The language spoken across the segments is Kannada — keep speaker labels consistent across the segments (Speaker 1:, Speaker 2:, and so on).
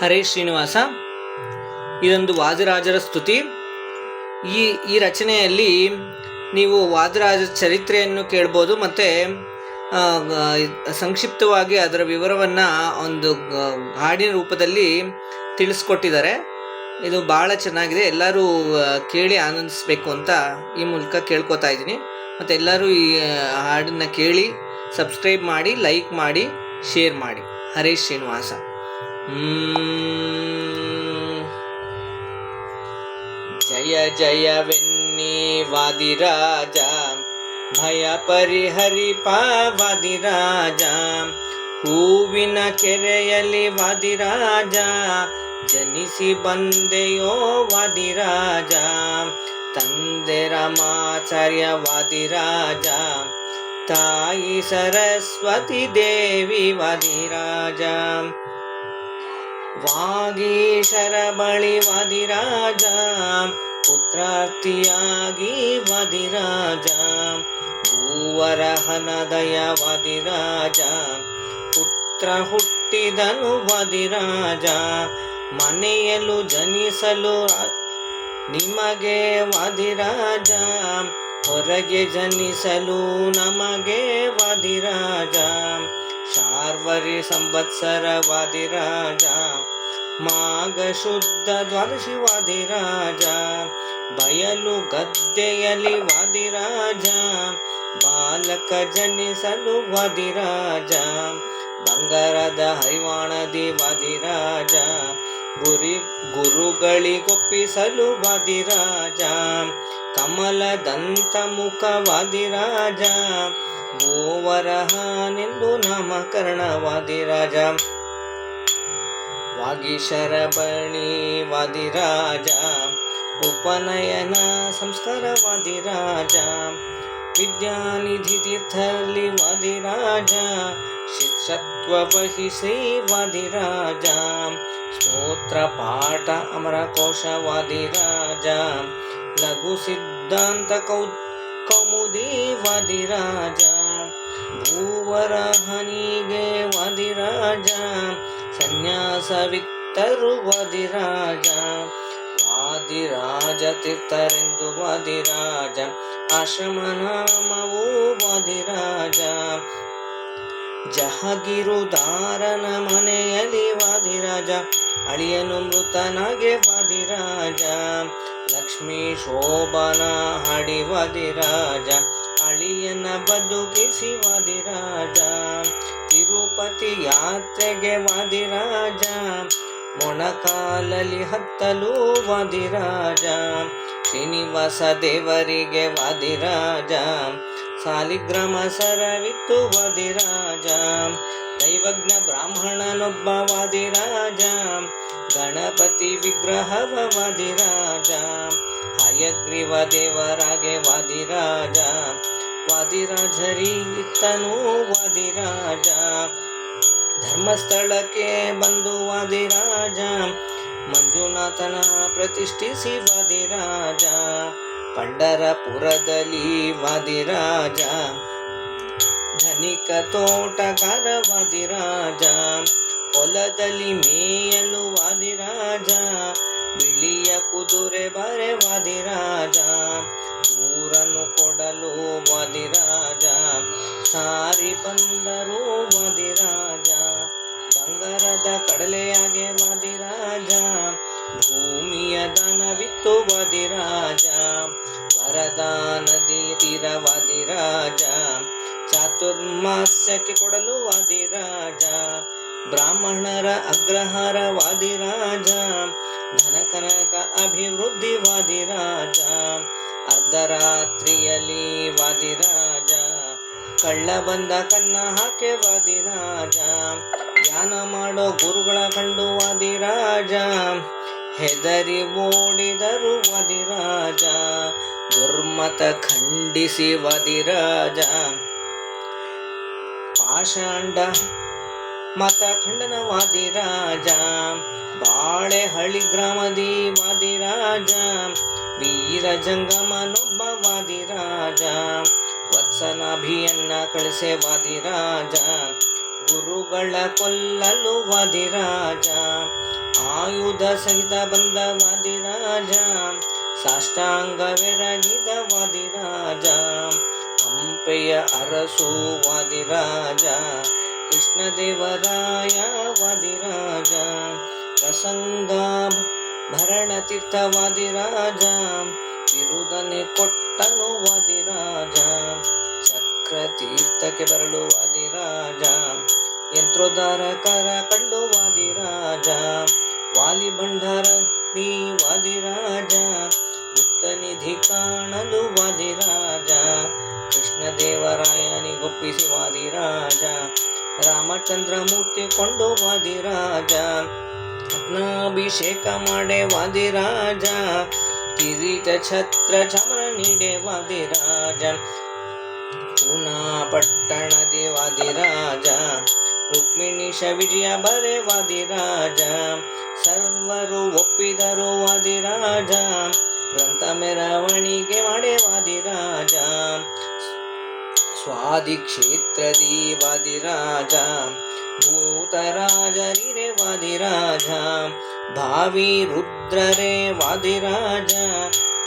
Speaker 1: ಹರೇ ಶ್ರೀನಿವಾಸ. ಇದೊಂದು ವಾದಿರಾಜರ ಸ್ತುತಿ. ಈ ಈ ರಚನೆಯಲ್ಲಿ ನೀವು ವಾದಿರಾಜ ಚರಿತ್ರೆಯನ್ನು ಕೇಳ್ಬೋದು ಮತ್ತು ಸಂಕ್ಷಿಪ್ತವಾಗಿ ಅದರ ವಿವರವನ್ನು ಒಂದು ಹಾಡಿನ ರೂಪದಲ್ಲಿ ತಿಳಿಸ್ಕೊಟ್ಟಿದ್ದಾರೆ. ಇದು ಭಾಳ ಚೆನ್ನಾಗಿದೆ. ಎಲ್ಲರೂ ಕೇಳಿ ಆನಂದಿಸ್ಬೇಕು ಅಂತ ಈ ಮೂಲಕ ಕೇಳ್ಕೊತಾ ಇದ್ದೀನಿ. ಮತ್ತು ಎಲ್ಲರೂ ಈ ಹಾಡನ್ನು ಹಾಡನ್ನ ಕೇಳಿ, ಸಬ್ಸ್ಕ್ರೈಬ್ ಮಾಡಿ, ಲೈಕ್ ಮಾಡಿ, ಶೇರ್ ಮಾಡಿ. ಹರೇಶ್ ಶ್ರೀನಿವಾಸ. ಹ್ಮ್. ಜಯ ಜಯವೆನ್ನಿ ವಾದಿರಾಜ ಭಯ ಪರಿಹರಿಪ ವಾದಿರಾಜ ಹೂವಿನ ಕೆರೆಯಲ್ಲಿ ವಾದಿರಾಜ ಜನಿಸಿ ಬಂದೆಯೋ ವಾದಿರಾಜ ತಂದೆ ರಮಾಚಾರ್ಯ ವಾದಿರಾಜ ತಾಯಿ ಸರಸ್ವತಿ ದೇವಿ ವಾದಿರಾಜ ವಾಗೀಶರ ಬಳಿ ವದಿರಾಜ ಪುತ್ರಾರ್ಥಿಯಾಗಿ ವದಿರಾಜ ಭೂವರ ವದಿರಾಜ ವಾದಿರಾಜ ಪುತ್ರ ಹುಟ್ಟಿದನು ವದಿರಾಜ ಮನೆಯಲು ಜನಿಸಲು ನಿಮಗೆ ವದಿರಾಜ ಹೊರಗೆ ಜನಿಸಲು ನಮಗೆ ವದಿರಾಜ ಶಾರ್ವರಿ ಸಂವತ್ಸರ ವಾದಿರಾಜ ಮಾಘ ಶುದ್ಧ ದ್ವಾದಶಿ ವಾದಿರಾಜ ಬಯಲು ಗದ್ದೆಯಲ್ಲಿ ವಾದಿರಾಜ, ಬಾಲಕ ಜನಿಸಲು ವಾದಿರಾಜ, ಬಂಗಾರದ ಹರಿವಾಣದಿ ವಾದಿರಾಜ, ಗುರಿ ಗುರುಗಳಿಗೊಪ್ಪಿಸಲು ವಾದಿರಾಜ ಕಮಲದಂತ ಮುಖ ವಾದಿರಾಜ, ಗೋವರಹನೆಂದು ನಾಮಕರಣ ವಾದಿರಾಜ. ವಾಗೀಶರ ಬಳಿ ವಾದಿರಾಜ, ಉಪನಯನ ಸಂಸ್ಕಾರ ವಾದಿರಾಜ, ವಿದ್ಯಾನಿಧಿ ತೀರ್ಥಲ್ಲಿ ವಾದಿರಾಜ ಶಿಕ್ಷತ್ವ ವಹಿಸಿ ವಾದಿರಾಜ, ಸ್ತೋತ್ರ ಪಾಠ ಅಮರಕೋಶ ವಾದಿರಾಜ, ಲಘು ಸಿದ್ಧಾಂತ ಕೌ ಕೌಮುದಿ ವಾದಿರಾಜ ಭೂವರಹನಿಗೆ ವಾದಿರಾಜ ಸನ್ಯಾಸವಿತ್ತರು ವಾದಿರಾಜ. ವಾದಿರಾಜ ತೀರ್ಥರೆಂದು ವಾದಿರಾಜ. ಆಶ್ರಮ ನಾಮವು ವಾದಿರಾಜ. ಜಹಗಿರುದಾರನ ಮನೆಯಲ್ಲಿ ವಾದಿರಾಜ. ಅಳಿಯನು ಮೃತನಾಗೆ ವಾದಿರಾಜ. ಲಕ್ಷ್ಮೀ ಶೋಭನ ಹಡಿ ವಾದಿರಾಜ. ಅಳಿಯನ ಬದುಕಿಸಿ ವಾದಿರಾಜ. ತಿರುಪತಿ ಯಾತ್ರೆಗೆ ವಾದಿರಾಜ ಮೊಣಕಾಲಲ್ಲಿ ಹತ್ತಲು ವಾದಿರಾಜ ಶ್ರೀನಿವಾಸ ದೇವರಿಗೆ ವಾದಿರಾಜ ಸಾಲಿಗ್ರಾಮ ಸರವಿತ್ತು ವಾದಿರಾಜ ದೈವಜ್ಞ ಬ್ರಾಹ್ಮಣನೊಬ್ಬ ವಾದಿರಾಜ ಗಣಪತಿ ವಿಗ್ರಹವ ವಾದಿರಾಜ ಹಯಗ್ರೀವ ದೇವರಾಗೆ ವಾದಿರಾಜ ವಾದಿರಾಜರಿ ಇತ್ತನು ವಾದಿರಾಜ ಧರ್ಮಸ್ಥಳಕ್ಕೆ ಬಂದು ವಾದಿರಾಜ ಮಂಜುನಾಥನ ಪ್ರತಿಷ್ಠಿಸಿ ವಾದಿರಾಜ ಪಂಡರಪುರದಲ್ಲಿ ವಾದಿರಾಜ ಧನಿಕ ತೋಟಗಾರ ವಾದಿರಾಜ ಹೊಲದಲ್ಲಿ ಮೇಯಲು ವಾದಿರಾಜ ಬಿಳಿಯ ಕುದುರೆ ಬರೆ ವಾದಿರಾಜ ಊರನ್ನು ಕೊಡಲು ಮದಿರಾಜ ಸಾರಿ ಬಂದರು ರಾಜ. ಬಂಗಾರದ ಕಡಲೆಯಾಗೆ ವಾದಿರಾಜ ಭೂಮಿಯ ದನವಿತ್ತು ವಾದಿರಾಜ ವರದಾನದಿ ವಾದಿರಾಜ ಚಾತುರ್ಮಾಸ್ಯಕ್ಕೆ ಕೊಡಲು ವಾದಿರಾಜ ಬ್ರಾಹ್ಮಣರ ಅಗ್ರಹಾರ ವಾದಿರಾಜ ಧನಕನಕ ಅಭಿವೃದ್ಧಿ ವಾದಿರಾಜ ಅರ್ಧರಾತ್ರಿಯಲ್ಲಿ ವಾದಿರಾಜ ಕಳ್ಳ ಬಂದ ಕನ್ನ ಹಾಕೆ ವಾದಿರಾಜ ಧ್ಯಾನ ಮಾಡೋ ಗುರುಗಳ ಕಂಡು ವಾದಿರಾಜ ಹೆದರಿ ಓಡಿದರು ವಾದಿರಾಜ ದುರ್ಮತ ಖಂಡಿಸಿ ವಾದಿರಾಜ ಪಾಷಾಂಡ ಮತ ಖಂಡನ ವಾದಿರಾಜ ಬಾಳೆಹಳ್ಳಿ ಗ್ರಾಮದಿ ವಾದಿರಾಜ ವೀರ ಜಂಗಮನುಭವಾದಿ ರಾಜ ವತ್ಸನಾಭಿಯನ್ನ ಕಳಿಸೆ ವಾದಿರಾಜ ಗುರುಗಳ ಕೊಲ್ಲಲು ವಾದಿರಾಜ ಆಯುಧ ಸಹಿತ ಬಂದ ವಾದಿರಾಜ ಸಾಷ್ಟಾಂಗವೆರಗಿದ ವಾದಿರಾಜ ಹಂಪೆಯ ಅರಸು ವಾದಿರಾಜ ಕೃಷ್ಣದೇವರಾಯ ವಾದಿರಾಜ ಪ್ರಸಂಗ ಭರಣ ತೀರ್ಥ ವಾದಿರಾಜ ಬಿರುದನೆ ಕೊಟ್ಟನು ವಾದಿರಾಜ ಚಕ್ರ ತೀರ್ಥಕ್ಕೆ ಬರಲು ವಾದಿರಾಜ ಯಂತ್ರೋದ್ಧಾರಕರ ಕಂಡು ವಾದಿರಾಜ ವಾಲಿ ಭಂಡಾರ ನೀ ವಾದಿರಾಜ ಗುಪ್ತ ನಿಧಿ ಕಾಣಲು ವಾದಿರಾಜ ಕೃಷ್ಣದೇವರಾಯನಿಗೊಪ್ಪಿಸಿ ವಾದಿರಾಜ ರಾಮಚಂದ್ರ ಮೂರ್ತಿ ಕೊಂಡು ವಾದಿರಾಜ ರತ್ನಾಭಿಷೇಕ ಮಾಡೆ ವಾದಿರಾಜ. ಕಿರೀಟ ಛತ್ರ ಚಮರ ನೀಡೆ ವಾದಿರಾಜ. ಪುನಾ ಪಟ್ಟಣದಿ ವಾದಿರಾಜ. ರುಕ್ಮಿಣೀಶ ವಿಜಯ ಬರೆ ವಾದಿರಾಜ. ಸರ್ವರು ಒಪ್ಪಿದರು ವಾದಿರಾಜ. ಗ್ರಂಥ ಮೆರವಣಿಗೆ ಮಾಡೆ ವಾದಿರಾಜ. ಸ್ವಾದಿ ಕ್ಷೇತ್ರದಿ ವಾದಿರಾಜ. ಭೂತರಾಜರಿರೆ ವಾದಿರಾಜ ಭಾವಿ ರುದ್ರರೇ ವಾದಿರಾಜ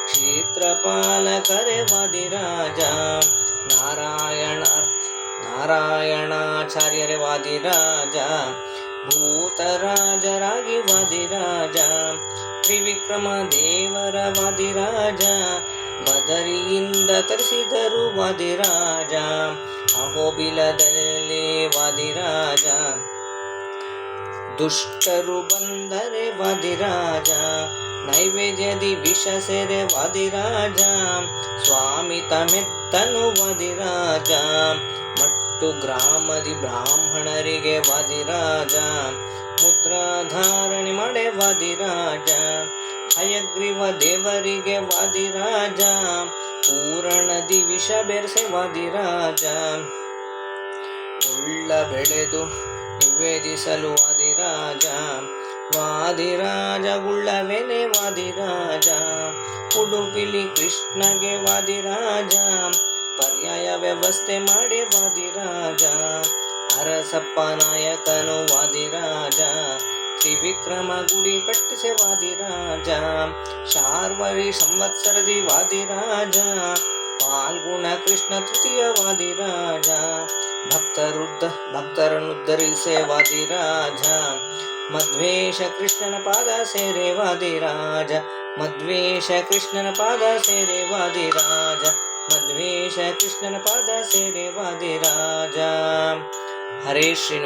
Speaker 1: ಕ್ಷೇತ್ರಪಾಲಕರೇ ವಾದಿರಾಜ ನಾರಾಯಣ ನಾರಾಯಣಾಚಾರ್ಯರೇ ವಾದಿರಾಜ ಭೂತರಾಜರಾಗಿ ವಾದಿರಾಜ ತ್ರಿವಿಕ್ರಮ ದೇವರ ವಾದಿರಾಜ ಬದರಿಯಿಂದ ತರಿಸಿದರು ವಾದಿರಾಜ ಅಹೋಬಿಲದಲ್ಲಿ ವಾದಿರಾಜ ದುಷ್ಟರು ಬಂದರೆ ವಾದಿರಾಜ ನೈವೇದ್ಯದಿ ವಿಷ ಸೆರೆ ವಾದಿರಾಜ ಸ್ವಾಮಿ ತಮೆತ್ತನು ವಾದಿರಾಜ ಮಟ್ಟು ಗ್ರಾಮದಿ ಬ್ರಾಹ್ಮಣರಿಗೆ ವಾದಿರಾಜ ಮುದ್ರಾಧಾರಣೆ ಮಾಡೆ ವಾದಿರಾಜ ಹಯಗ್ರೀವ ದೇವರಿಗೆ ವಾದಿರಾಜ ಪೂರಣದಿ ವಿಷ ಬೆರೆಸೆ ವಾದಿರಾಜ ಉಳ್ಳ ಬೆಳೆದು ನಿವೇದಿಸಲು ವಾದಿರಾಜ ವಾದಿರಾಜ ಉಳ್ಳವೆನೆ ವಾದಿರಾಜ ಉಡುಪಿಲಿ ಕೃಷ್ಣಗೆ ವಾದಿರಾಜ ಪರ್ಯಾಯ ವ್ಯವಸ್ಥೆ ಮಾಡಿ ವಾದಿರಾಜ ಅರಸಪ್ಪ ನಾಯಕನು ವಾದಿರಾಜ ತ್ರಿವಿಕ್ರಮ ಗುಡಿ ಕಟ್ಟಿಸೆ ವಾದಿರಾಜ ಶಾರ್ವರಿ ಸಂವತ್ಸರದಿ ವಾದಿರಾಜ ಪಾಲ್ಗುಣ ಕೃಷ್ಣ ತೃತೀಯ ವಾದಿರಾಜ ಭಕ್ತರುದ್ಧ ಭಕ್ತರನ್ನುದ್ಧರಿಸೆ ವಾದಿರಾಜ ಮಧ್ವೇಶ ಕೃಷ್ಣನ ಪಾದ ಸೇರೆ ವಾದಿರಾಜ ಮಧ್ವೇಶ ಕೃಷ್ಣನ ಪಾದ ಸೇರೆ ವಾದಿರಾಜ ಮಧ್ವೇಶ ಕೃಷ್ಣನ ಪಾದ ಸೇರೆ ವಾದಿರಾಜ ಹರೇ ಶ್ರೀ